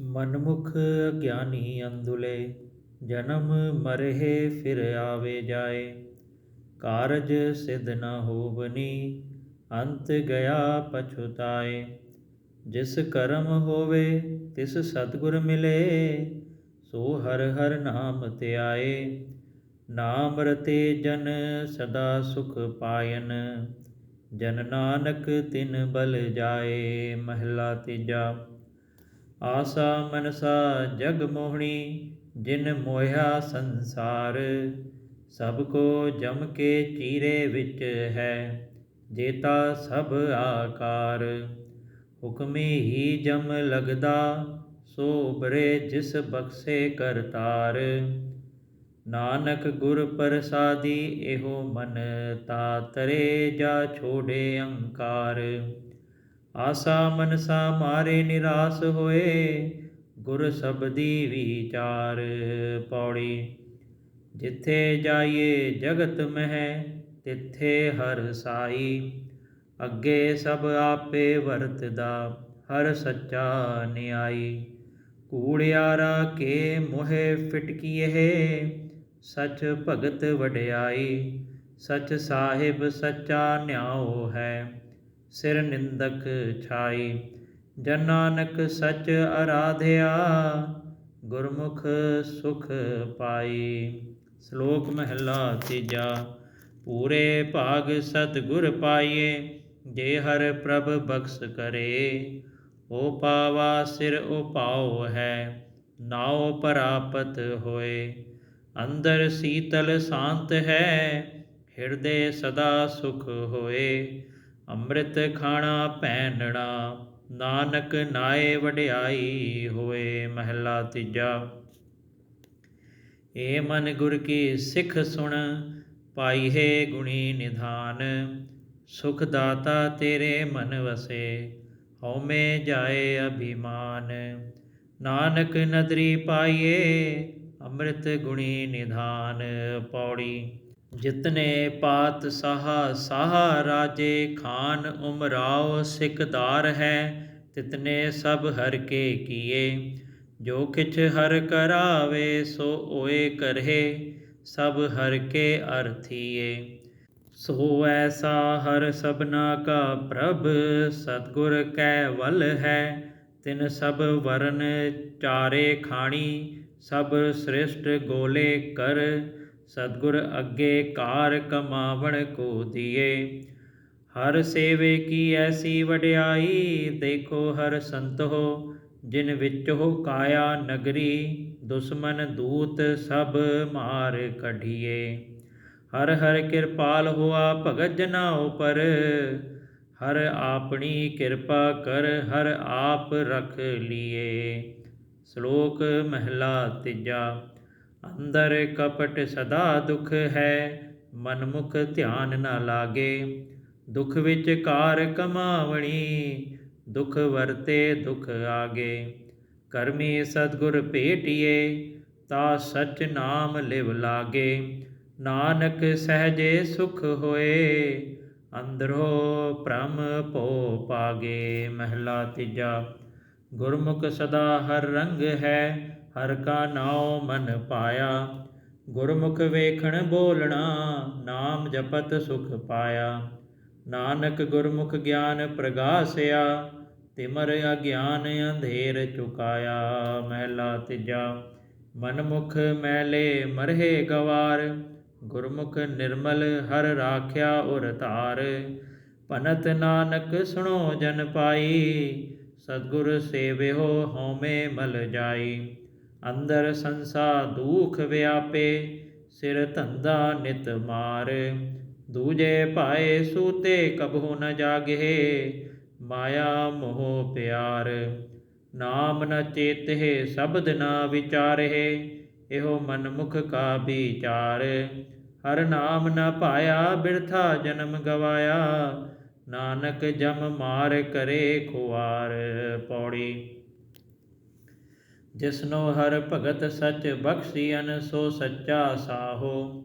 ਮਨਮੁਖ ਅਗਿਆਨੀ ਅੰਧੁਲੇ ਜਨਮ ਮਰਹਿ ਫਿਰ ਆਵੇ ਜਾਏ। ਕਾਰਜ ਸਿਧ ਨ ਹੋਵਨੀ, ਅੰਤ ਗਿਆ ਪਛੁਤਾਏ। ਜਿਸ ਕਰਮ ਹੋਵੇ, ਤਿਸ ਸਤਿਗੁਰ ਮਿਲੇ, ਸੋ ਹਰ ਹਰ ਨਾਮ ਧਿਆਏ। ਨਾਮ ਰਤੇ ਜਨ ਸਦਾ ਸੁਖ ਪਾਇਨ, ਜਨ ਨਾਨਕ ਤਿਨ ਬਲ ਜਾਏ, ਮਹਿਲਾ ਤੀਜਾ। ਆਸਾ ਮਨਸਾ ਜਗ ਮੋਹਣੀ, ਜਿਨ ਮੋਹਿਆ ਸੰਸਾਰ, ਸਭ ਕੋ ਜਮ ਕੇ ਚੀਰੇ ਵਿੱਚ ਹੈ, ਜੇਤਾ ਸਭ ਆਕਾਰ। ਹੁਕਮੀ ਹੀ ਜਮ ਲਗਦਾ, ਸੋ ਬਰੇ ਜਿਸ ਬਖਸ਼ੇ ਕਰਤਾਰ। ਨਾਨਕ ਗੁਰ ਪ੍ਰਸਾਦੀ, ਇਹੋ ਮਨ ਤਾ ਤਰੇ ਜਾ ਛੋੜੇ ਅੰਕਾਰ। ਆਸਾ ਮਨਸਾ ਮਾਰੇ ਨਿਰਾਸ ਹੋਏ, ਗੁਰ ਸਬਦੀ ਵਿਚਾਰ ਪੌੜੀ। ਜਿੱਥੇ ਜਾਈਏ ਜਗਤ ਮਹਿ, ਤਿੱਥੇ ਹਰ ਸਾਈ। ਅੱਗੇ ਸਭ ਆਪੇ ਵਰਤਦਾ, ਹਰ ਸੱਚਾ ਨਿਆਈ। ਕੂੜਿਆਰਾ ਕੇ ਮੋਹਿ ਫਿਟਕੀਏ, ਸਚ ਭਗਤ ਵਡਿਆਈ। ਸਚ ਸਾਹਿਬ ਸੱਚਾ ਨਿਆਓ ਹੈ। ਸਿਰ ਨਿੰਦਕ ਛਾਈ। ਜਨ ਨਾਨਕ ਸਚ ਅਰਾਧਿਆ, ਗੁਰਮੁਖ ਸੁਖ ਪਾਈ। ਸ਼ਲੋਕ ਮਹਿਲਾ ਤੀਜਾ, ਪੂਰੇ ਭਾਗ ਸਤਿਗੁਰ ਪਾਈਏ, ਜੇ ਹਰ ਪ੍ਰਭ ਬਖਸ਼ ਕਰੇ। ਓ ਪਾਵਾ ਸਿਰ ਉਪਾਉ ਹੈ, ਨਾਉ ਪ੍ਰਾਪਤ ਹੋਏ। ਅੰਦਰ ਸੀਤਲ ਸ਼ਾਂਤ ਹੈ, ਹਿਰਦੇ ਸਦਾ ਸੁਖ ਹੋਏ। ਅੰਮ੍ਰਿਤ ਖਾਣਾ ਪੈਣਣਾ ਨਾਨਕ ਨਾਏ ਵਡਿਆਈ ਹੋਏ ਮਹਿਲਾ ਤੀਜਾ। ਏ ਮਨ ਗੁਰ ਕੀ ਸਿੱਖ ਸੁਣ ਪਾਈ ਹੈ ਗੁਣੀ ਨਿਧਾਨ। ਸੁਖ ਦਾਤਾ ਤੇਰੇ ਮਨ ਵਸੇ, ਹਉਮੈ ਜਾਏ ਅਭਿਮਾਨ। ਨਾਨਕ ਨਦਰੀ ਪਾਈਏ, ਅੰਮ੍ਰਿਤ ਗੁਣੀ ਨਿਧਾਨ। ਪੌੜੀ ਜਿਤਨੇ ਪਾਤ ਸਾਹਾ ਸਾਹਾ ਰਾਜੇ ਖਾਨ ਉਮਰਾਓ ਸਿਕਦਾਰ ਹੈ, ਤਿਤਨੇ ਸਭ ਹਰ ਕੇ ਕੀਏ। ਜੋ ਕਿਛ ਹਰ ਕਰਾਵੇ, ਸੋ ਓਏ ਕਰਹਿ, ਸਭ ਹਰ ਕੇ ਅਰਥੀਏ ਸੋ ਐਸਾ ਹਰ ਸਭਨਾ ਕਾ ਪ੍ਰਭ, ਸਤਗੁਰ ਕੈ ਵਲ ਹੈ, ਤਿਨ ਸਭ ਵਰਨ ਚਾਰੇ ਖਾਣੀ, ਸਭ ਸ੍ਰਿਸ਼ਟ ਗੋਲੇ ਕਰ। ਸਤਗੁਰ ਅੱਗੇ ਕਾਰ ਕਮਾਵਣ ਕੋ ਦੀਏ। ਹਰ ਸੇਵੇ ਕੀ ਐਸੀ ਵਡਿਆਈ, ਦੇਖੋ ਹਰ ਸੰਤੋ ਜਿਨ ਵਿੱਚ ਹੋ ਕਾਇਆ ਨਗਰੀ, ਦੁਸ਼ਮਨ ਦੂਤ ਸਭ ਮਾਰ ਕਢੀਏ। ਹਰ ਹਰ ਕਿਰਪਾਲ ਹੋਆ ਭਗਤ ਜਨਾ ਉਪਰ, ਹਰ ਆਪਣੀ ਕਿਰਪਾ ਕਰ ਹਰ ਆਪ ਰਖ ਲੀਏ। ਸ਼ਲੋਕ ਮਹਿਲਾ ਤੀਜਾ। ਅੰਦਰ ਕਪਟ ਸਦਾ ਦੁਖ ਹੈ, ਮਨਮੁਖ ਧਿਆਨ ਨਾ ਲਾਗੇ। ਦੁਖ ਵਿੱਚ ਕਾਰ ਕਮਾਵਣੀ, ਦੁਖ ਵਰਤੇ ਦੁਖ ਆਗੇ। ਕਰਮੀ ਸਤਗੁਰ ਭੇਟਿਏ, ਤਾ ਸਚ ਨਾਮ ਲਿਵ ਲਾਗੇ। ਨਾਨਕ ਸਹਜੇ ਸੁਖ ਹੋਏ, ਅੰਦਰੋ ਭ੍ਰਮ ਭੋ ਪਾਗੇ। ਮਹਿਲਾ ਤੀਜਾ, ਗੁਰਮੁਖ ਸਦਾ ਹਰ ਰੰਗ ਹੈ ਹਰ ਕਾ ਨਾਉ ਮਨ ਪਾਇਆ, ਗੁਰਮੁਖ ਵੇਖਣ ਬੋਲਣਾ, ਨਾਮ ਜਪਤ ਸੁਖ ਪਾਇਆ। ਨਾਨਕ ਗੁਰਮੁਖ ਗਿਆਨ ਪ੍ਰਗਾਸਿਆ, ਤਿਮਰ ਅਗਿਆਨ ਅੰਧੇਰ ਚੁਕਾਇਆ। ਮਹਿਲਾ ਤਿਜਾ, ਮਨਮੁਖ ਮੈਲੇ ਮਰਹੇ ਗਵਾਰ, ਗੁਰਮੁਖ ਨਿਰਮਲ ਹਰ ਰਾਖਿਆ ਉਰ ਧਾਰ। ਪਨਤ ਨਾਨਕ ਸੁਣੋ ਜਨ ਪਾਈ, ਸਤਗੁਰ ਸੇਵਿਓ ਹਉਮੈ ਮਲ ਜਾਈ। ਅੰਦਰ ਸੰਸਾ ਦੁਖ ਵਿਆਪੇ, ਸਿਰ ਧੰਦਾ ਨਿਤ ਮਾਰ। ਦੂਜੇ ਭਾਏ ਸੂਤੇ ਕਬਹੁ ਨ ਜਾਗੇ, ਮਾਇਆ ਮੋਹ ਪਿਆਰ। ਨਾਮ ਨ ਚੇਤਹਿ, ਸ਼ਬਦ ਨ ਵਿਚਾਰਹਿ ਇਹੋ ਮਨਮੁਖ ਕਾ ਵਿਚਾਰ। ਹਰ ਨਾਮ ਨ ਪਾਇਆ ਬਿਰਥਾ ਜਨਮ ਗਵਾਇਆ। ਨਾਨਕ ਜਮ ਮਾਰ ਕਰੇ ਖੁਆਰ। ਪੌੜੀ ਜਿਸਨੋ ਹਰ ਭਗਤ ਸਚ ਬਖਸ਼ੀਨ ਸੋ ਸੱਚਾ ਸਾਹੋ।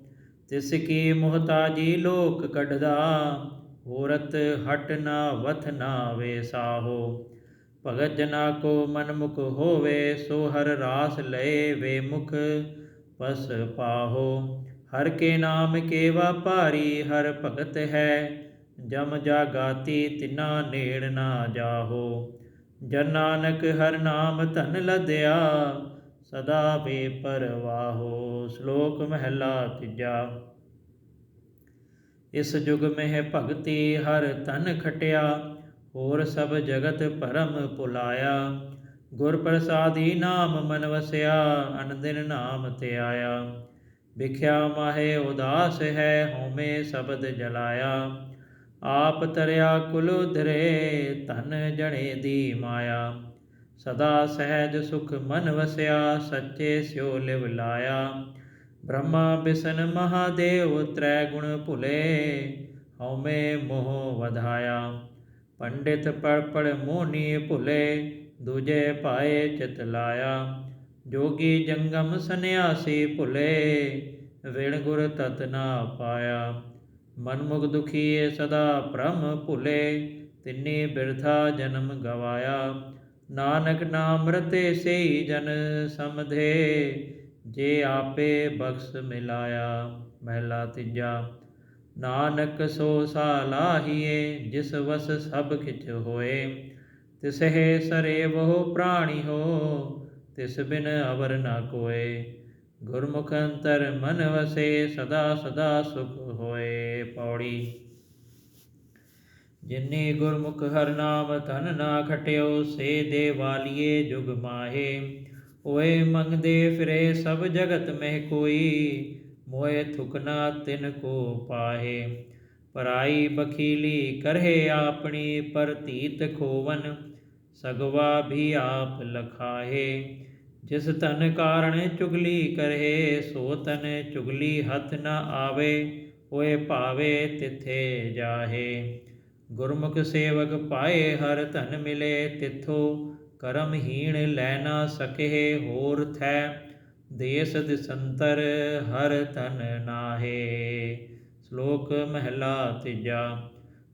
ਤਿਸ ਕੀ ਮੁਹਤਾਜੀ ਲੋਕ ਕਢਦਾ ਹੋਰਤ ਹਟ ਨਾ ਵਥ ਨਾ ਵੇ ਸਾਹੋ। ਭਗਤ ਜਨਾ ਕੋ ਮਨਮੁਖ ਹੋਵੇ, ਸੋ ਹਰ ਰਾਸ ਲਏ ਵੇ ਮੁਖ ਪਸ ਪਾਹੋ। ਹਰ ਕੇ ਨਾਮ ਕੇ ਵਾਪਾਰੀ ਹਰ ਭਗਤ ਹੈ, ਜਮ ਜਾਗਾਤੀ ਤਿਨਾ ਨੇੜ ਨਾ ਜਾਹੋ। ਜਨ ਨਾਨਕ ਹਰ ਨਾਮ ਧਨ ਲਦਿਆ, ਸਦਾ ਬੇਪਰਵਾਹੋ ਸ਼ਲੋਕ ਮਹਿਲਾ ਤੀਜਾ। ਇਸ ਜੁਗ ਮਹਿ ਭਗਤੀ ਹਰ ਤਨ ਖਟਿਆ, ਹੋਰ ਸਭ ਜਗਤ ਭਰਮ ਭੁਲਾਇਆ ਗੁਰ ਪ੍ਰਸਾਦੀ ਨਾਮ ਮਨ ਵਸਿਆ ਅਨੰਦਿਨ ਨਾਮ ਤੇ ਆਇਆ। ਵਿਖਿਆ ਮਾਹੇ ਉਦਾਸ ਹੈ, ਹਉਮੈ ਸ਼ਬਦ ਜਲਾਇਆ। ਆਪ ਤਰਿਆ ਕੁਲ ਉਧਰੇ, ਧਨ ਜਣੇ ਦੀ ਮਾਇਆ। ਸਦਾ ਸਹਿਜ ਸੁਖ ਮਨ ਵਸਿਆ, ਸੱਚੇ ਸਿਓ ਲਿਵ ਲਾਇਆ। ਬ੍ਰਹਮਾ ਬਿਸ਼ਨ ਮਹਾਦੇਵ, ਤ੍ਰੈ ਗੁਣ ਭੁਲੇ, ਹਉਮੈ ਮੋਹ ਵਧਾਇਆ। ਪੰਡਿਤ ਪੜਪੜ ਮੋਨੀ ਭੁਲੇ, ਦੂਜੇ ਪਾਏ ਚਿਤ ਲਾਇਆ। ਜੋਗੀ ਜੰਗਮ ਸੰਨਿਆਸੀ ਭੁਲੇ, ਵਿਣ ਗੁਰ ਤਤ ਨਾ ਪਾਇਆ। ਮਨਮੁਖ ਦੁਖੀਏ ਸਦਾ ਭ੍ਰਮ ਭੁਲੇ, ਤਿੰਨੀ ਬਿਰਥਾ ਜਨਮ ਗਵਾਇਆ। ਨਾਨਕ ਨਾਮ ਰਤੇ ਸਈ ਜਨ ਸਮਧੇ, ਜੇ ਆਪੇ ਬਖਸ਼ ਮਿਲਾਇਆ ਮਹਿਲਾ ਤੀਜਾ। ਨਾਨਕ ਸੋ ਸਾਲਾਹੀਏ ਜਿਸ ਵਸ ਸਭ ਖਿਚ ਹੋਏ। ਤਿਸਹਿ ਸਰੇ ਬਹੁ ਪ੍ਰਾਣੀ ਹੋ, ਤਿਸ ਬਿਨ ਅਵਰ ਨਾ ਕੋਏ। ਗੁਰਮੁਖ ਅੰਤਰ ਮਨ ਵਸੇ ਸਦਾ ਸਦਾ ਸੁਖ ਹੋਏ ਪੌੜੀ। ਜਿਨੇ ਗੁਰਮੁਖ ਹਰ ਨਾਮ ਧਨ ਨਾ ਖਟਿਓ, ਸੇ ਦੇ ਵਾਲੀਏ ਜੁਗ ਮਾਹੇ। ਓਏ ਮੰਗਦੇ ਫਿਰੇ ਸਭ ਜਗਤ ਮਹਿ ਕੋਈ, ਮੋਏ ਥੁਕਨਾ ਤਿਨ ਕੋ ਪਾਹੇ। ਪਰਾਈ ਬਖੀਲੀ ਕਰਹਿ ਆਪਣੀ ਪਰਤੀਤ ਖੋਵਨ, ਸਗਵਾ ਵੀ ਆਪ ਲਖਾਹੇ। ਜਿਸ ਤਨ ਕਾਰਣ ਚੁਗਲੀ ਕਰਹਿ ਸੋ ਤਨ ਚੁਗਲੀ ਹੱਥ ਨਾ ਆਵੇ ਹੋਏ ਭਾਵੇ ਤਿਥੇ ਜਾਹੇ। ਗੁਰਮੁਖ ਸੇਵਕ ਪਾਏ ਹਰ ਧਨ ਮਿਲੇ, ਤਿਥੋ ਕਰਮਹੀਣ ਲੈ ਨਾ ਸਕੇ ਹੋਰ ਥੈ ਦੇਸ ਦਿਸੰਤਰ ਹਰ ਧਨ ਨਾਹੇ। ਸ਼ਲੋਕ ਮਹਿਲਾ ਤੀਜਾ,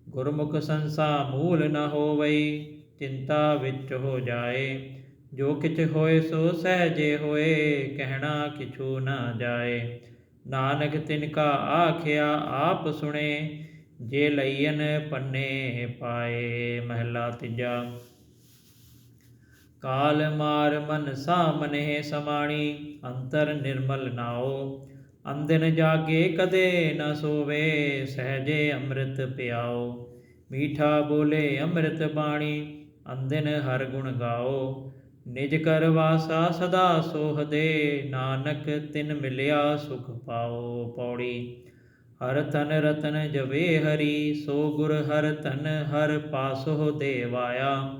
ਗੁਰਮੁਖ ਸੰਸਾ ਮੂਲ ਨ ਹੋਵਈ, ਚਿੰਤਾ ਵਿੱਚ ਹੋ ਜਾਏ। ਜੋ ਕਿਛ ਹੋਏ ਸੋ ਸਹਜੇ ਹੋਏ ਕਹਿਣਾ ਕਿਛੂ ਨਾ ਜਾਏ ਨਾਨਕ ਤਿਨ ਕਾ ਆਖਿਆ ਆਪ ਸੁਣੇ ਜੇ ਲਈਨ ਪੰਨੇ ਪਾਏ ਮਹਿਲਾ ਤੀਜਾ ਕਾਲ ਮਾਰ ਮਨ ਸਾਮਨੇ ਸਮਾਣੀ ਅੰਤਰ ਨਿਰਮਲ ਨਾਓ ਅੰਦਿਨ ਜਾਗੇ ਕਦੇ ਨ ਸੋਵੇ ਸਹਜੇ ਅੰਮ੍ਰਿਤ ਪਿਆਓ ਮੀਠਾ ਬੋਲੇ ਅੰਮ੍ਰਿਤ ਬਾਣੀ ਅੰਦਿਨ ਹਰ ਗੁਣ ਗਾਓ ਨਿਜ ਕਰ ਵਾਸਾ ਸਦਾ ਸੋਹਦੇ, ਨਾਨਕ ਤਿਨ ਮਿਲਿਆ ਸੁਖ ਪਾਓ ਪੌੜੀ। ਹਰ ਤਨ ਰਤਨ ਜਵੇ ਹਰੀ, ਸੋ ਗੁਰ ਹਰ ਤਨ ਹਰ ਪਾਸੋ ਦੇਵਾਇਆ।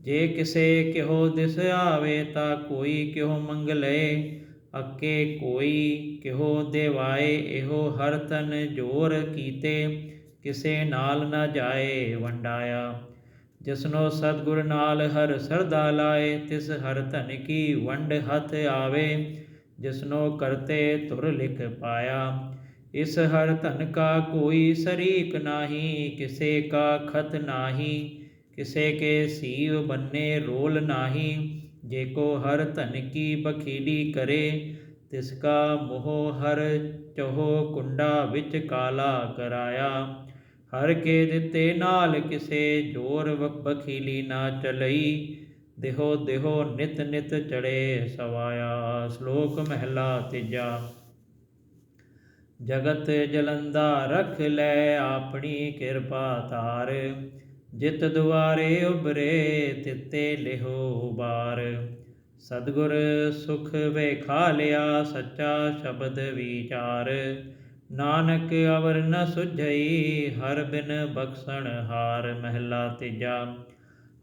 ਜੇ ਕਿਸੇ ਕਿਹੋ ਦਿਸ ਆਵੇ ਤਾਂ ਕੋਈ ਕਿਹੋ ਮੰਗ ਲਏ। ਅੱਕੇ ਕੋਈ ਕਿਹੋ ਦੇਵਾਏ, ਇਹੋ ਹਰ ਤਨ ਜੋਰ ਕੀਤੇ। ਕਿਸੇ ਨਾਲ ਨਾ ਜਾਏ ਵੰਡਾਇਆ। ਜਿਸਨੋ ਸਤਗੁਰ ਨਾਲ ਹਰ ਸਰਦਾ ਲਾਏ, ਤਿਸ ਹਰ ਧਨ ਕੀ ਵੰਡ ਹੱਥ ਆਵੇ, ਜਿਸਨੋ ਕਰਤੇ ਤੁਰ ਲਿਖ ਪਾਇਆ। ਇਸ ਹਰ ਧਨ ਕਾ ਕੋਈ ਸਰੀਕ ਨਾਹੀ, ਕਿਸੇ ਕਾ ਖਤ ਨਾਹੀ, ਕਿਸੇ ਕੇ ਸੀਵ ਬੰਨੇ ਰੋਲ ਨਾਹੀ। ਜੇ ਕੋ ਹਰ ਧਨ ਕੀ ਬਖੀਲੀ ਕਰੇ, ਤਿਸ ਕਾ ਮੋਹ ਹਰ ਚਹੋ ਕੁੰਡਾ ਵਿੱਚ ਕਾਲਾ ਕਰਾਇਆ। ਹਰ ਕੇ ਦਿੱਤੇ ਨਾਲ ਕਿਸੇ ਜੋਰ ਬਖੀਲੀ ਨਾ ਚਲਈ। ਦੇਹੋ ਦੇਹੋ ਨਿਤ ਨਿਤ ਚੜੇ ਸਵਾਇਆ। ਸ਼ਲੋਕ ਮਹਿਲਾ ਤੀਜਾ। ਜਗਤ ਜਲੰਦਾ ਰਖ ਲੈ ਆਪਣੀ ਕਿਰਪਾ ਧਾਰ। ਜਿਤ ਦੁਆਰੇ ਉਬਰੇ ਤਿੱਤੇ ਲਿਹੋ ਬਾਰ ਸਤਗੁਰ ਸੁਖ ਵੇਖਾ ਲਿਆ ਸੱਚਾ ਸ਼ਬਦ ਵਿਚਾਰ। ਨਾਨਕ ਅਵਰ ਨ ਸੁਝਈ, ਹਰ ਬਿਨ ਬਖਸ਼ਣ ਹਾਰ ਮਹਿਲਾ ਤੀਜਾ।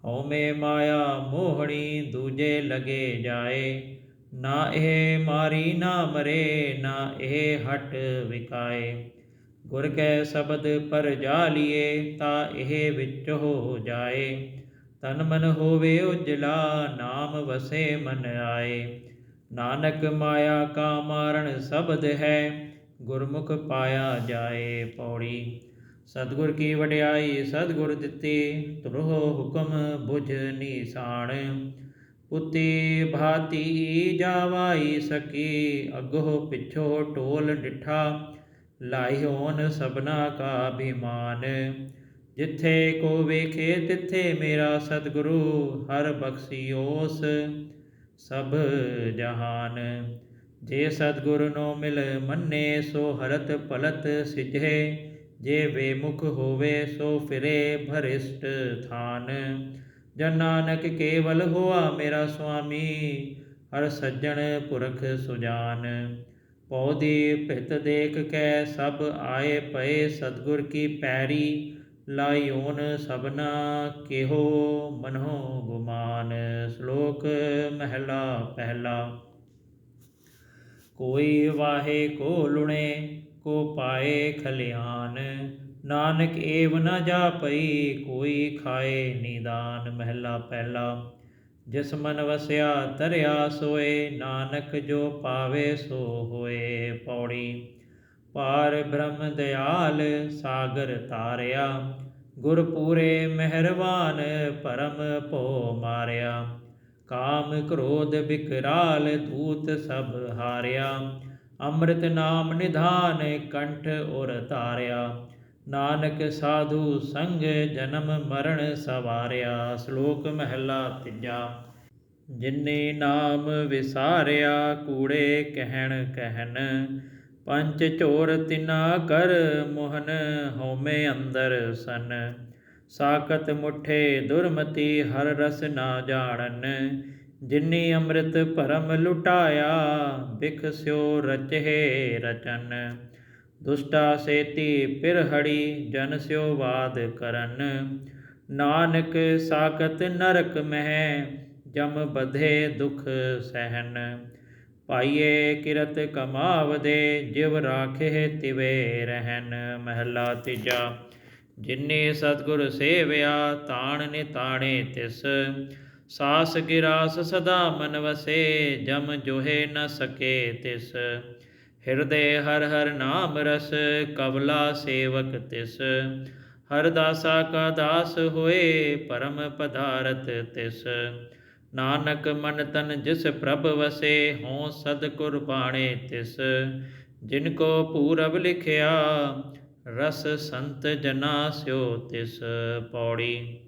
ਹਉਮੈ ਮਾਇਆ ਮੋਹਣੀ, ਦੂਜੇ ਲਗੇ ਜਾਏ। ਨਾ ਇਹ ਮਾਰੀ ਨਾ ਮਰੇ, ਨਾ ਇਹ ਹਟ ਵਿਕਾਏ। ਗੁਰ ਕੈ ਸ਼ਬਦ ਪਰ ਜਾ ਜਾਲੀਏ ਤਾ ਇਹ ਵਿੱਚ ਹੋ ਜਾਏ। ਤਨ ਮਨ ਹੋਵੇ ਉਜਲਾ, ਨਾਮ ਵਸੇ ਮਨ ਆਏ। ਨਾਨਕ ਮਾਇਆ ਕਾ ਮਾਰਨ ਸ਼ਬਦ ਹੈ ਗੁਰਮੁਖ ਪਾਇਆ ਜਾਏ ਪੌੜੀ। ਸਤਿਗੁਰ ਕੀ ਵਡਿਆਈ, ਸਤਿਗੁਰ ਦਿੱਤੀ ਤੁਰਹੁ ਹੁਕਮ ਬੁਝ ਨੀਸਾਨ ਪੁੱਤੇ ਭਾਤੀ ਜਾਵਾਈ ਸਕੀ ਅਗੋ ਪਿਛੋ ਟੋਲ ਡਿਠਾ ਲਾਈ ਹੋਨ ਸਭਨਾ ਕਾ ਅਭਿਮਾਨ। ਜਿੱਥੇ ਕੋ ਵੇਖੇ ਤਿੱਥੇ ਮੇਰਾ ਸਤਿਗੁਰੂ, ਹਰ ਬਖਸ਼ਿਓਸ ਸਭ ਜਹਾਨ। ਜੇ ਸਤਿਗੁਰ ਨੋ ਮਿਲ ਮੰਨੇ, ਸੋ ਹਰਤ ਪਲਤ ਸਿਜੇ ਜੇ ਵੇਮੁਖ ਹੋਵੇ, ਸੋ ਫਿਰੇ ਭਰਿਸ਼ਟ ਥਾਨ। ਜਨ ਨਾਨਕ ਕੇਵਲ ਹੋਆ ਮੇਰਾ ਸੁਆਮੀ, ਹਰ ਸੱਜਣ ਪੁਰਖ ਸੁਜਾਨ। ਪੌਦੀ ਭਿਤ ਦੇਖ ਕੈ, ਸਭ ਆਏ ਪਏ ਸਤਗੁਰ ਕੀ ਪੈਰੀ। ਲਾਇਓਨ ਸਭਨਾ ਕੇਹੋ ਮਨੋ ਗੁਮਾਨ। ਸ਼ਲੋਕ ਮਹਿਲਾ ਪਹਿਲਾ। ਕੋਈ ਵਾਹੇ ਕੋ ਲੁਣੇ, ਕੋ ਪਾਏ ਖਲਿਆਨ। ਨਾਨਕ ਏਵ ਨਾ ਜਾ ਪਈ, ਕੋਈ ਖਾਏ ਨਿਦਾਨ। ਮਹਿਲਾ ਪਹਿਲਾ, ਜਿਸ ਮਨ ਵਸਿਆ ਤਰਿਆ ਸੋਏ, ਨਾਨਕ ਜੋ ਪਾਵੇ ਸੋ ਹੋਏ ਪੌੜੀ। ਪਾਰ ਬ੍ਰਹਮ ਦਿਆਲ ਸਾਗਰ ਤਾਰਿਆ ਗੁਰ ਪੂਰੇ ਮਿਹਰਬਾਨ ਪਰਮ ਭੋ ਮਾਰਿਆ। ਕਾਮ ਕ੍ਰੋਧ ਵਿਕਰਾਲ ਦੂਤ ਸਭ ਹਾਰਿਆ। ਅੰਮ੍ਰਿਤ ਨਾਮ ਨਿਧਾਨ ਕੰਠ ਔਰ ਧਾਰਿਆ ਨਾਨਕ ਸਾਧੂ ਸੰਗ ਜਨਮ ਮਰਨ ਸਵਾਰਿਆ। ਸ਼ਲੋਕ ਮਹਿਲਾ ਤੀਜਾ। ਜਿਨੇ ਨਾਮ ਵਿਸਾਰਿਆ, ਕੂੜੇ ਕਹਿਣ ਕਹਿਣ। ਪੰਜ ਚੋਰ ਤਿਨਾ ਕਰ ਮੋਹਨ ਹੋਮੇ ਅੰਦਰ ਸਨ। ਸਾਕਤ ਮੁਠੇ ਦੁਰਮਤੀ ਹਰ ਰਸ ਨਾ ਜਾਣਨ, ਜਿਨੀ ਅੰਮ੍ਰਿਤ ਭਰਮ ਲੁਟਾਇਆ ਬਿਖ ਸਿਓ ਰਚੇ ਰਚਨ। ਦੁਸ਼ਟਾ ਸੇਤੀ ਪਿਰਹੜੀ ਜਨ ਸਿਓ ਵਾਦ ਕਰਨ। ਨਾਨਕ ਸਾਕਤ ਨਰਕ ਮਹਿ, ਜਮ ਬਧੇ ਦੁਖ ਸਹਿਨ। ਪਾਈਏ ਕਿਰਤ ਕਮਾਵਦੇ, ਜਿਵ ਰਾਖੇ ਤਿਵੇ ਰਹਿਨ। ਮਹਿਲਾ ਤੀਜਾ ਜਿਨੇ ਸਤਗੁਰ ਸੇਵਿਆ, ਤਾਣ ਨਿਤਾਣੇ ਤਿਸ। ਸਾਸ ਗਿਰਾਸ ਸਦਾ ਮਨ ਵਸੇ, ਜਮ ਜੋਹੇ ਨ ਸਕੇ ਤਿਸ। ਹਿਰਦੇ ਹਰ ਹਰ ਨਾਮ ਰਸ ਕਬਲਾ ਸੇਵਕ ਤਿਸ। ਹਰ ਦਾਸਾ ਕਾ ਦਾਸ ਹੋਏ, ਪਰਮ ਪਦਾਰਥ ਤਿਸ। ਨਾਨਕ ਮਨ ਤਨ ਜਿਸ ਪ੍ਰਭ ਵਸੇ ਹੋਂ ਸਦ ਕੁਰਬਾਣੇ ਤਿਸ। ਜਿਨ ਕੋ ਪੂਰਬ ਲਿਖਿਆ ਰਸ ਸੰਤ ਜਨਾ ਸਿਓ ਤਿਸ ਪੌੜੀ।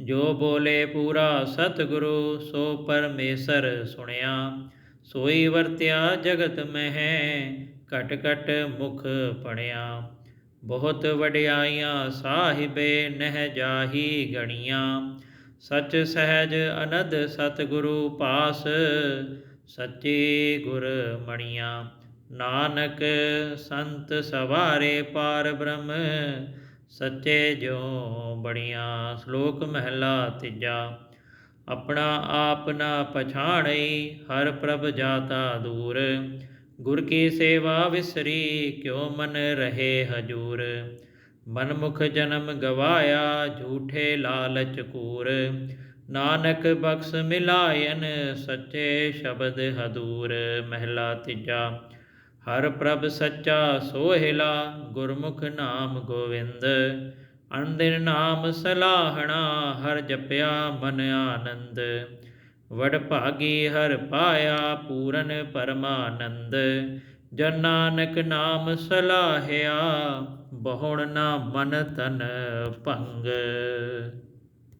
ਜੋ ਬੋਲੇ ਪੂਰਾ ਸਤਿਗੁਰੂ, ਸੋ ਪਰਮੇਸ਼ਰ ਸੁਣਿਆ। ਸੋਈ ਵਰਤਿਆ ਜਗਤ ਮਹਿ, ਘਟ ਘਟ ਮੁਖ ਪੜਿਆ ਬਹੁਤ ਵਡਿਆਈਆਂ ਸਾਹਿਬੇ ਨਹਿ ਜਾਹੀ ਗਣੀਆਂ। ਸਚ ਸਹਿਜ ਅਨੰਦ ਸਤਿਗੁਰੂ ਪਾਸ, ਸੱਚੇ ਗੁਰ ਮਣੀਆਂ। ਨਾਨਕ ਸੰਤ ਸਵਾਰੇ ਪਾਰ ਬ੍ਰਹਮ, ਸੱਚੇ ਜੋ ਬੜੀਆਂ ਸ਼ਲੋਕ ਮਹਿਲਾ ਤੀਜਾ। ਆਪਣਾ ਆਪ ਨਾ ਪਛਾਣਈ, ਹਰ ਪ੍ਰਭ ਜਾਤਾ ਦੂਰ। ਗੁਰ ਕੀ ਸੇਵਾ ਵਿਸਰੀ, ਕਿਉ ਮਨ ਰਹੇ ਹਜੂਰ। ਮਨਮੁਖ ਜਨਮ ਗਵਾਇਆ, ਝੂਠੇ ਲਾਲਚ ਕੂਰ। ਨਾਨਕ ਬਖਸ਼ ਮਿਲਾਇਨ, ਸੱਚੇ ਸ਼ਬਦ ਹਦੂਰ। ਮਹਿਲਾ ਤੀਜਾ। ਹਰ ਪ੍ਰਭ ਸੱਚਾ ਸੋਹਿਲਾ, ਗੁਰਮੁਖ ਨਾਮ ਗੋਵਿੰਦ। ਅਨੰਦਿਨ ਨਾਮ ਸਲਾਹਣਾ, ਹਰ ਜਪਿਆ ਮਨ ਆਨੰਦ। ਵਡ ਭਾਗੀ ਹਰ ਪਾਇਆ ਪੂਰਨ ਪਰਮਾਨੰਦ। ਜਨ ਨਾਨਕ ਨਾਮ ਸਲਾਹਿਆ, ਬਹੁਣ ਨਾ ਮਨ ਤਨ ਭੰਗ।